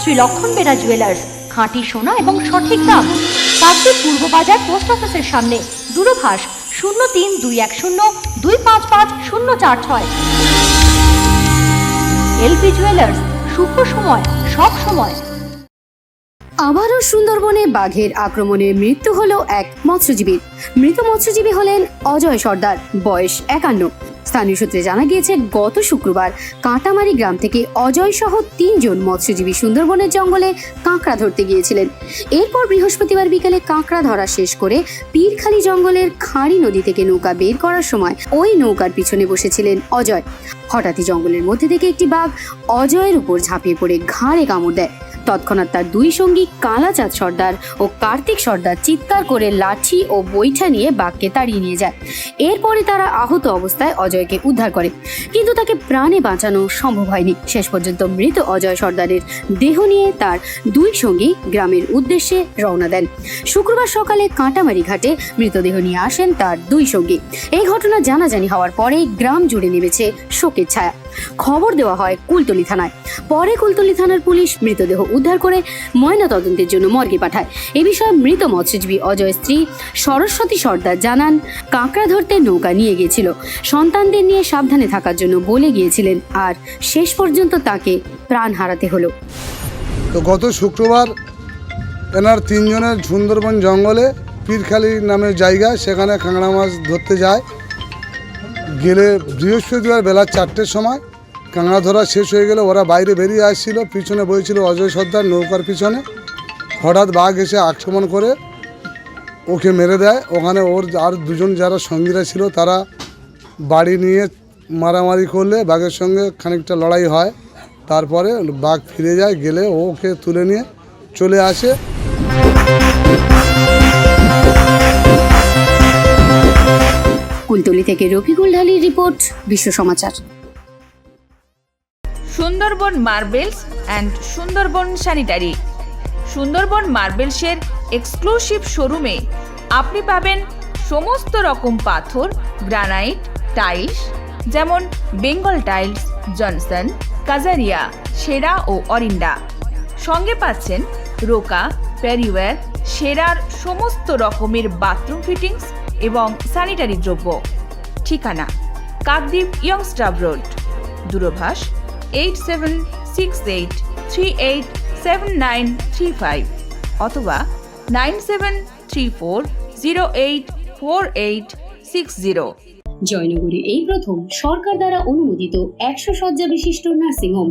শ্রী লক্ষণ বেরা জুয়েলার্স খাঁটি সোনা এবং সঠিক দাম। কাকদ্বীপ পূর্ব বাজার পোস্ট অফিসের সামনে, দূরভাষ শূন্য তিন দুই এক শূন্য দুই পাঁচ পাঁচ শূন্য চার ছয়। এলপি জুয়েলার্স শুভ সময়, সব সময়। আবারও সুন্দরবনে বাঘের আক্রমণে মৃত্যু হলো এক মৎস্যজীবীর মৃত মৎস্যজীবী হলেন অজয় সর্দার, বয়স একান্ন। স্থানীয় সূত্রে জানা গিয়েছে, গত শুক্রবার কাঁটামারি গ্রাম থেকে অজয় সহ তিনজন মৎস্যজীবী সুন্দরবনের জঙ্গলে কাঁকড়া ধরতে গিয়েছিলেন। এরপর বৃহস্পতিবার বিকেলে কাঁকড়া ধরা শেষ করে পীরখালি জঙ্গলের খাঁড়ি নদী থেকে নৌকা বের করার সময় ওই নৌকার পিছনে বসেছিলেন অজয়। হঠাৎই জঙ্গলের মধ্যে থেকে একটি বাঘ অজয়ের উপর ঝাঁপিয়ে পড়ে ঘাড়ে কামড় দেয়। তৎক্ষণাৎ তার দুই সঙ্গী কালাচাঁদ সর্দার ও কার্তিক সর্দার চিৎকার করে লাঠি ও বৈঠা নিয়ে বাঘকে তাড়িয়ে নিয়ে যায়। এরপরে তারা আহত অবস্থায় অজয়কে উদ্ধার করে। কিন্তু তাকে প্রাণে বাঁচানো সম্ভব হয়নি। শেষ পর্যন্ত মৃত অজয় সর্দারের দেহ নিয়ে তার দুই সঙ্গী গ্রামের উদ্দেশ্যে রওনা দেন। শুক্রবার সকালে কাঁটামারি ঘাটে মৃতদেহ নিয়ে আসেন তার দুই সঙ্গী। এই ঘটনা জানাজানি হওয়ার পরেই গ্রাম জুড়ে নেমেছে শোকের ছায়া। খবর দেওয়া হয় কুলতলি থানায়। পরে কুলতলি থানার পুলিশ মৃতদেহ উদ্ধার করে ময়না তদন্তের জন্য মর্গে পাঠায়। এ বিষয়ে মৃত মৎস্যজীবী অজয় স্ত্রী সরস্বতী সর্দার জানান, কাঁকড়া ধরতে নৌকা নিয়ে গিয়েছিল। সন্তানদের নিয়ে সাবধানে থাকার জন্য বলে গিয়েছিলেন আর শেষ পর্যন্ত তাকে প্রাণ হারাতে হলো। তো গত শুক্রবার এনার তিনজনের সুন্দরবন জঙ্গলে পীরখালি নামে জায়গা, সেখানে কাঁকড়া মাছ ধরতে যায়। গেলে বৃহস্পতিবার বেলা চারটের সময় কাঁকড়া ধরা শেষ হয়ে গেলে ওরা বাইরে বেরিয়ে আসছিল, পিছনে বইছিল অজয় সর্দার নৌকার পিছনে। হঠাৎ বাঘ এসে আক্রমণ করে ওকে মেরে দেয়। ওখানে ওর আর দুজন যারা সঙ্গীরা ছিল তারা বাড়ি নিয়ে মারামারি করলে বাঘের সঙ্গে খানিকটা লড়াই হয়। তারপরে বাঘ ফিরে যায়, গেলে ওকে তুলে নিয়ে চলে আসে। কুলতলি থেকে রফিকুল ঢালির রিপোর্ট, বিশ্ব সমাচার। Sundarban marbles and Sundarban sanitary. Sundarban মার্বেলসের exclusive শোরুমে আপনি পাবেন সমস্ত রকম পাথর, গ্রানাইট, টাইলস, যেমন বেঙ্গল টাইলস, জনসন, কাজারিয়া, সেরা ও অরিন্ডা সঙ্গে পাচ্ছেন রোকা প্যারিওয়্যার, সেরার সমস্ত রকমের বাথরুম ফিটিংস এবং স্যানিটারি দ্রব্য। ঠিকানা, Kakdwip youngster road. দূরভাষ eight seven six eight three eight seven nine three five অথবা nine seven three four zero eight four eight six zero জয়নগরে এই প্রথম সরকার দ্বারা অনুমোদিত একশো শয্যা বিশিষ্ট নার্সিংহোম